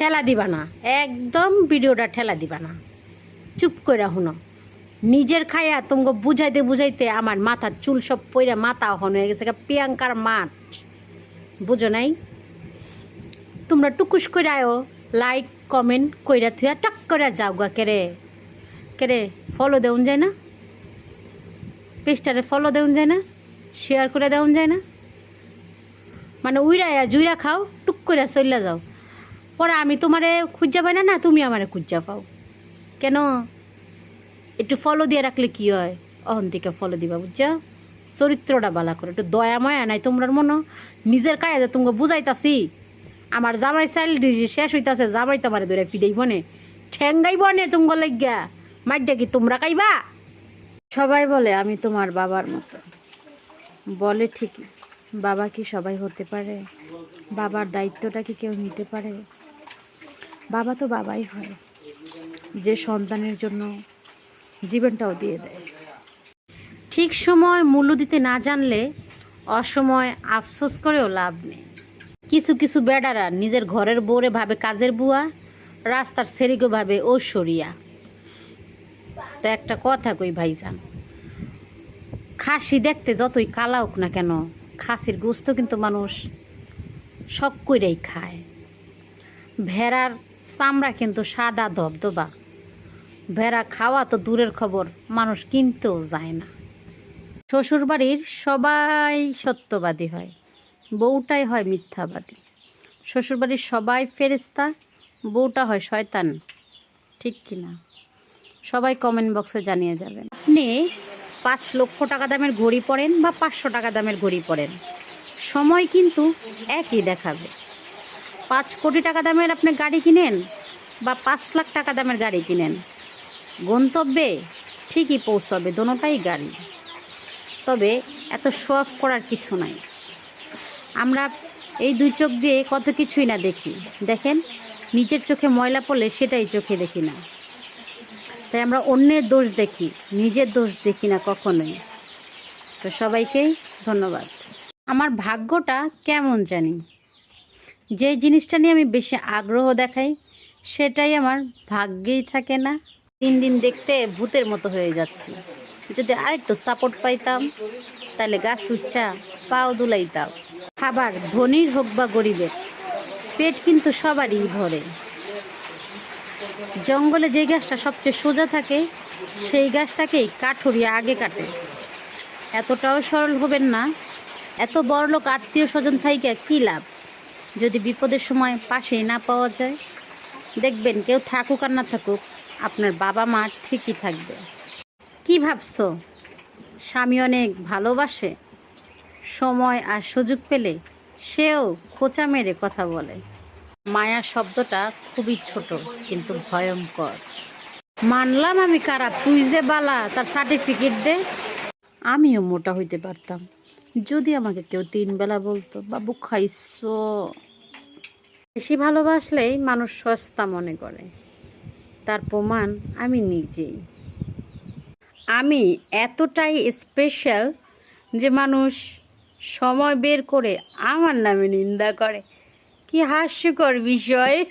ঠেলা দিবা না। একদম ভিডিওটা ঠেলা দিবা না। চুপ করে শুনো। নিজের খায়া তোমাকে বুঝাইতে বুঝাইতে আমার মাথার চুল সব পইরা মাথা হন হয়ে গেছে প্রিয়াঙ্কার মাঠ। বুঝো নাই? তোমরা টুকুস করে আয়ো লাইক কমেন্ট কইরা থুয়া টাক করে যাও গা, কেরে? কেরে ফলো দেউন যায় না? পেজটারে ফলো দেউন যায় না? শেয়ার করে দেউন যায় না? মানে উইরাইয়া জুইরা খাও, টুক করে চললা যাও। পরে আমি তোমারে খুঁজা পাই না না, তুমি আমারে খুঁজা পাও। কেন? একটু ফলো দিয়ে রাখলে কি হয়? অহন থেকে ফলো দিবা, বুঝছা? চরিত্রটা বালা করে, একটু দয়া ময়া নাই তোমরার মনো নিজের কায়ে যে তোমাকে বুঝাইতাছি, আমার জামাই চাইল শেষ হইতাছে, জামাই তো আমার ধরে ফিডেই বনে ঠেঙ্গাই বনে তোমাকে লাগিয়া। মাইডা কি তোমরা খাইবা? সবাই বলে, আমি তোমার বাবার মতো। বলে ঠিকই। বাবা কি সবাই হতে পারে? বাবার দায়িত্বটা কি কেউ নিতে পারে? বাবা তো বাবাই হয়, যে সন্তানের জন্য জীবনটাও দিয়ে দেয়। ঠিক সময় মূল্য দিতে না জানলে অসময় আফসোস করেও লাভ নেই। কিছু কিছু বেডারা নিজের ঘরের বউরে ভাবে কাজের বুয়া, রাস্তার সেরিগো ভাবে ও সরিয়া। তো একটা কথা কই ভাইজান, খাসি দেখতে যতই কালা হোক না কেন, খাসির গোস্ত কিন্তু মানুষ সব কইরাই খায়। ভেড়ার চামড়া কিন্তু সাদা ধবধবা। ভেড়া খাওয়া তো দূরের খবর, মানুষ কিনতেও যায় না। শ্বশুরবাড়ির সবাই সত্যবাদী হয়, বউটাই হয় মিথ্যাবাদী। শ্বশুরবাড়ির সবাই ফেরেস্তা বউটা হয় শয়তান, ঠিক কিনা সবাই কমেন্ট বক্সে জানিয়ে যাবেন। আপনি পাঁচ লক্ষ টাকা দামের ঘড়ি পরেন বা পাঁচশো টাকা দামের ঘড়ি পরেন। সময় কিন্তু একই দেখাবে। পাঁচ কোটি টাকা দামের আপনি গাড়ি কিনেন বা পাঁচ লাখ টাকা দামের গাড়ি কিনেন, গন্তব্যে ঠিকই পৌঁছবে, দোনোটাই গাড়ি। তবে এত শো অফ করার কিছু নাই। আমরা এই দুই চোখ দিয়ে কত কিছুই না দেখি। দেখেন, নিজের চোখে ময়লা পড়লে সেটাই চোখে দেখি না। তাই আমরা অন্যের দোষ দেখি, নিজের দোষ দেখি না কখনোই। তো সবাইকেই ধন্যবাদ। আমার ভাগ্যটা কেমন জানি? যে জিনিসটা নিয়ে আমি বেশি আগ্রহ দেখাই, সেটাই আমার ভাগ্যেই থাকে না। দিন দিন দেখতে ভূতের মতো হয়ে যাচ্ছি। যদি আরেকটু সাপোর্ট পাইতাম, তাহলে গাছ উঠটা পাও দুলাইতাম। খাবার ধনীর হোক বা গরিবের, পেট কিন্তু সবারই ভরে। জঙ্গলে যে গাছটা সবচেয়ে সোজা থাকে, সেই গাছটাকেই কাঠুরিয়া আগে কাটে। এতটাও সরল হবেন না। এত বড়লোক আত্মীয় স্বজন থাইকা কী লাভ? যদি বিপদের সময় পাশেই না পাওয়া যায়, দেখবেন কেউ থাকুক আর না থাকুক, আপনার বাবা মা ঠিকই থাকবে। কি ভাবছ? স্বামী অনেক ভালোবাসে, সময় আর সুযোগ পেলে সেও খোঁচা মেরে কথা বলে। মায়া শব্দটা খুবই ছোট, কিন্তু ভয়ঙ্কর। মানলাম আমি কারা, তুই যে বালা, তার সার্টিফিকেট দে। আমিও মোটা হইতে পারতাম। যদি আমাকে কেউ তিন বেলা বলতো, বাবু খাইছো? বেশি ভালোবাসলেই মানুষ সস্তা মনে করে। তার প্রমাণ আমি নিজেই। আমি এতটাই স্পেশাল যে মানুষ সময় বের করে আমার নামে নিন্দা করে। কি হাস্যকর বিষয়!